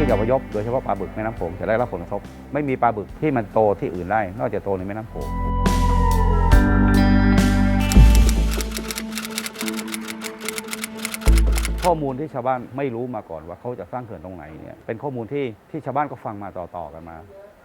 ที่จะอพยพโดยเฉพาะปลาบึกแม่น้ำโขงจะได้รับผลกระทบไม่มีปลาบึกที่มันโตที่อื่นได้นอกจากโตในแม่น้ำโขงข้อมูลที่ชาวบ้านไม่รู้มาก่อนว่าเขาจะสร้างเขื่อนตรงไหนเนี่ยเป็นข้อมูลที่ที่ชาวบ้านก็ฟังมาต่อๆกันมา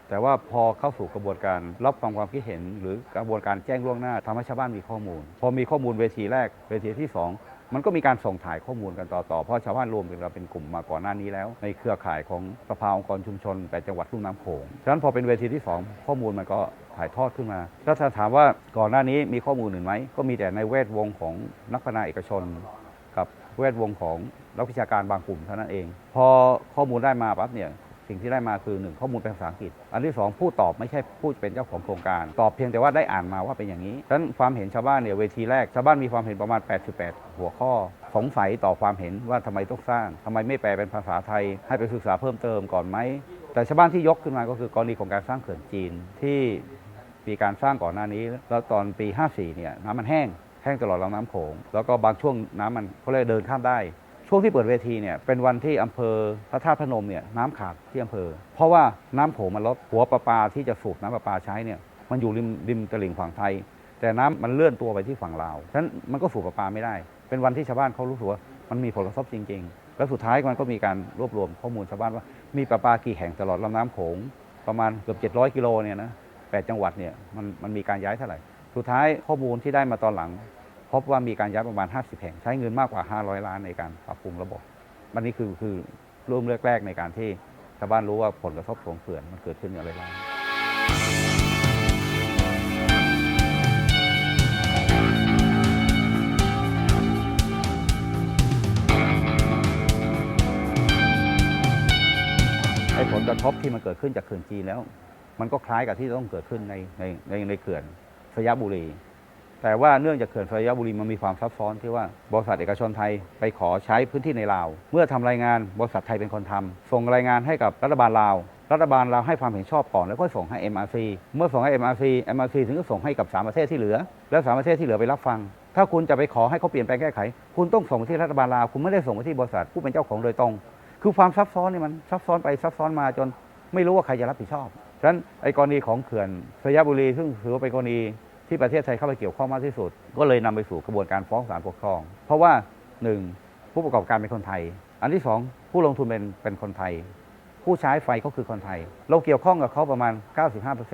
แต่ว่าพอเข้าสู่กระบวนการรับฟังความคิดเห็น หรือกระบวนการแจ้งล่วงหน้าทำให้ชาวบ้านมีข้อมูล พอมีข้อมูลเวทีแรกเวทีที่สอง มันก็มีการส่งถ่ายข้อมูลกันต่อๆ เพราะชาวบ้านรวมกันเราเป็นกลุ่มมาก่อนหน้านี้แล้ว ในเครือข่ายของสภาองค์กรชุมชนแต่จังหวัดลุ่มน้ำโขง ฉะนั้นพอเป็นเวทีที่สองข้อมูลมันก็ถ่ายทอดขึ้นมา ถ้าถามว่าก่อนหน้านี้มีข้อมูลอื่นไหม ก็มีแต่ในแวดวงของนักพัฒนาเอกชน กับแวดวงของนักวิชาการบางกลุ่มเท่านั้นเอง พอข้อมูลได้มาปั๊บเนี่ย สิ่งที่ได้มาคือหนึ่งข้อมูลเป็นภาษาอังกฤษ อันที่สองผู้ตอบไม่ใช่ผู้เป็นเจ้าของโครงการ ตอบเพียงแต่ว่าได้อ่านมาว่าเป็นอย่างนี้ฉะนั้นความเห็นชาวบ้านเนี่ยเวทีแรกชาวบ้านมีความเห็นประมาณ 88 หัวข้อ สงสัยต่อความเห็นว่าทำไมต้องสร้างทำไมไม่แปลเป็นภาษาไทย ให้ไปศึกษาเพิ่มเติมก่อนไหมแต่ชาวบ้านที่ยกขึ้นมาก็คือกรณีของการสร้างเขื่อนจีนที่มีการสร้างก่อนหน้านี้ แล้วตอนปี 54เนี่ยน้ำมันแห้งแห้งตลอดลำน้ำโขงแล้วก็บางช่วงน้ำมันเขาเลยกเดินข้ามได้ ช่วงที่เปิดเวทีเนี่ยเป็นวันที่อำเภอพระธาตุพนมเนี่ยน้ำขาดที่อำเภอ เพราะว่าน้ำโขงมันลดหัวประปาที่จะสูบน้ำประปาใช้เนี่ยมันอยู่ริมริมตลิ่งฝั่งไทย แต่น้ำมันเลื่อนตัวไปที่ฝั่งลาวฉะนั้นมันก็สูบประปาไม่ได้ เป็นวันที่ชาวบ้านเขารู้สึกว่ามันมีผลกระทบจริง ๆ แล้วสุดท้ายมันก็มีการรวบรวมข้อมูลชาวบ้านว่ามีประปากี่แห่งตลอดลำน้ำโขงประมาณเกือบ700กิโลเนี่ยนะแปดจังหวัดเนี่ยมันมันมีการย้ายเท่าไหร่ สุดท้ายข้อมูลที่ได้มาตอนหลัง พบว่ามีการย้ายประมาณ 50 แห่ง ใช้เงินมากกว่า 500 ล้านในการปรับปรุงระบบมันนี่คือคือเริ่มแรกๆในการที่ชาวบ้านรู้ว่าผลกระทบของเขื่อนมันเกิดขึ้นอะไรบ้างไอ้ผลกระทบที่มันเกิดขึ้นจากเขื่อนจีนแล้ว มันก็คล้ายกับที่ต้องเกิดขึ้นในในในในเขื่อนสยบุรี แต่ว่าเนื่องจากเขื่อนสยบุรีมันมีความซับซ้อนที่ว่าบริษัทเอกชนไทยไปขอใช้พื้นที่ในลาว เมื่อทำรายงานบริษัทไทยเป็นคนทำส่งรายงานให้กับรัฐบาลลาว รัฐบาลลาวให้ความเห็นชอบก่อนแล้วก็ส่งให้ MRC เมื่อส่งให้ MRC MRC ถึงจะส่งให้กับสามประเทศที่เหลือ แล้วสามประเทศที่เหลือไปรับฟัง ถ้าคุณจะไปขอให้เขาเปลี่ยนแปลงแก้ไข คุณต้องส่งไปที่รัฐบาลลาวคุณไม่ได้ส่งไปที่บริษัทผู้เป็นเจ้าของโดยตรง คือความซับซ้อนนี่มันซับซ้อนไปซับซ้อนมาจนไม่รู้ว่าใครจะรับผิดชอบฉะนั้นไอ้กรณีของเขื่อนสยบุรีซึ่งถือว่าเป็นกรณี ที่ประเทศไทยเข้าไปเกี่ยวข้องมากที่สุด ก็เลยนำไปสู่กระบวนการฟ้องศาลปกครอง เพราะว่าหนึ่งผู้ประกอบการเป็นคนไทย อันที่สองผู้ลงทุนเป็นเป็นคนไทย ผู้ใช้ไฟก็คือคนไทย เราเกี่ยวข้องกับเขาประมาณ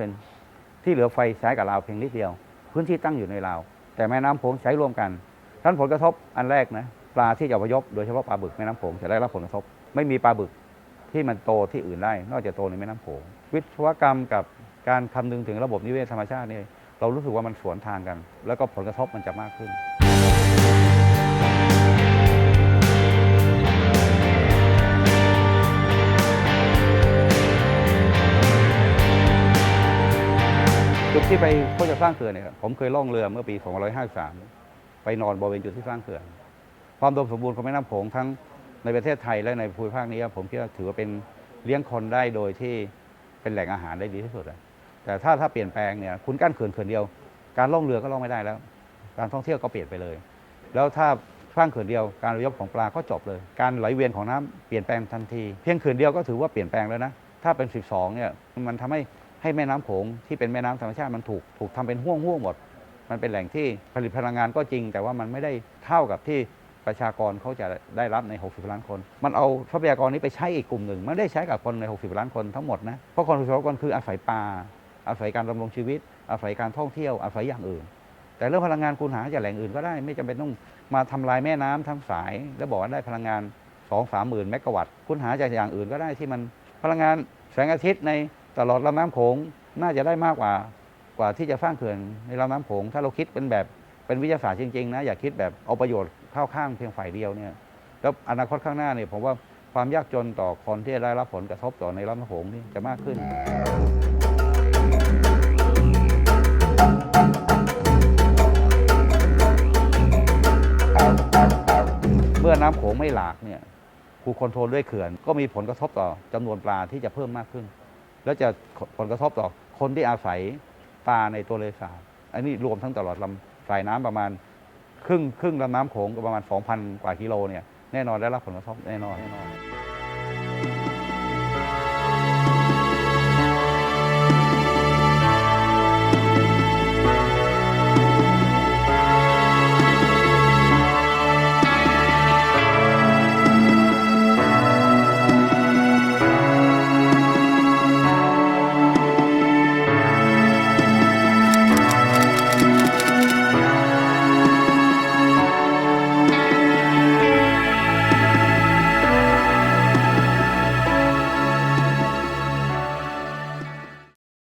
95%ที่เหลือไฟใช้กับลาวเพียงนิดเดียว พื้นที่ตั้งอยู่ในลาว แต่แม่น้ำโขงใช้ร่วมกันท่านผลกระทบอันแรกนะปลาที่จะอพยพโดยเฉพาะปลาบึกแม่น้ำโขงจะได้รับผลกระทบ ไม่มีปลาบึกที่มันโตที่อื่นได้ นอกจากโตในแม่น้ำโขงวิศวกรรมกับการคำนึงถึงระบบนิเวศธรรมชาตินี่ เรารู้สึกว่ามันสวนทางกัน แล้วก็ผลกระทบมันจะมากขึ้น จุดที่ไปเพื่อจะสร้างเขื่อนเนี่ยผมเคยล่องเรือเมื่อปี 2553 ไปนอนบริเวณจุดที่สร้างเขื่อน ความมสมบูรณ์ของแม่น้ำโขงทั้งในประเทศไทยและในภูมิภาคนี้ ผมคิดว่าถือว่าเป็นเลี้ยงคนได้โดยที่เป็นแหล่งอาหารได้ดีที่สุดอะ แต่ถ้าถ้าเปลี่ยนแปลงเนี่ยคุณกั้นเขื่อนเขื่อนเดียว การล่องเรือก็ล่องไม่ได้แล้ว การท่องเที่ยวก็เปลี่ยนไปเลย แล้วถ้าสร้างเขื่อนเดียวการระยบของปลาก็จบเลย การไหลเวียนของน้ำเปลี่ยนแปลงทันที เพียงเขื่อนเดียวก็ถือว่าเปลี่ยนแปลงแล้วนะถ้าเป็น 12เนี่ยมันทำให้ให้แม่น้ำโขงที่เป็นแม่น้ำธรรมชาติมันถูกถูกทำเป็นห่วงห่วงหมด มันเป็นแหล่งที่ผลิตพลังงานก็จริง แต่ว่ามันไม่ได้เท่ากับที่ประชากรเขาจะได้รับใน 60 ล้านคน มันเอาทรัพยากรนี้ไปใช้อีกกลุ่มหนึ่งไม่ได้ใช้กับคนใน 60 ล้านคนทั้งหมดนะเพราะคน60ล้านคนคืออาศัยปลา อาศัยการดำรงชีวิต อาศัยการท่องเที่ยวอาศัยอย่างอื่น แต่เรื่องพลังงานคุณหาจากแหล่งอื่นก็ได้ไม่จำเป็นต้องมาทำลายแม่น้ำทั้งสาย แล้วบอกว่าได้พลังงาน2 3หมื่นเมกะวัตต์คุณหาจากอย่างอื่นก็ได้ที่มันพลังงานแสงอาทิตย์ในตลอดลำน้ำโขงน่าจะได้มากกว่า กว่าที่จะสร้างเขื่อนในลำน้ำโขงถ้าเราคิดเป็นแบบเป็นวิทยาศาสตร์จริงๆนะอย่าคิดแบบเอาประโยชน์เข้าข้างเพียงฝ่ายเดียวเนี่ยแล้วอนาคตข้างหน้าเนี่ยผมว่าความยากจนต่อคนที่ได้รับผลกระทบต่อในลำน้ำโขงนี่จะมากขึ้น มื่อน้ำโขงไม่หลากเนี่ยคูคอนโทรลด้วยเขื่อน ก็มีผลกระทบต่อจำนวนปลาที่จะเพิ่มมากขึ้น แล้วจะผลกระทบต่อคนที่อาศัยปลาในตัวเลสาบอันนี้รวมทั้งตลอดลำสายน้ำประมาณ ครึ่งครึ่งลำน้ำโขงก็ประมาณ 2,000 กว่ากิโลเนี่ยแน่นอนได้รับผลกระทบแน่นอนแน่นอน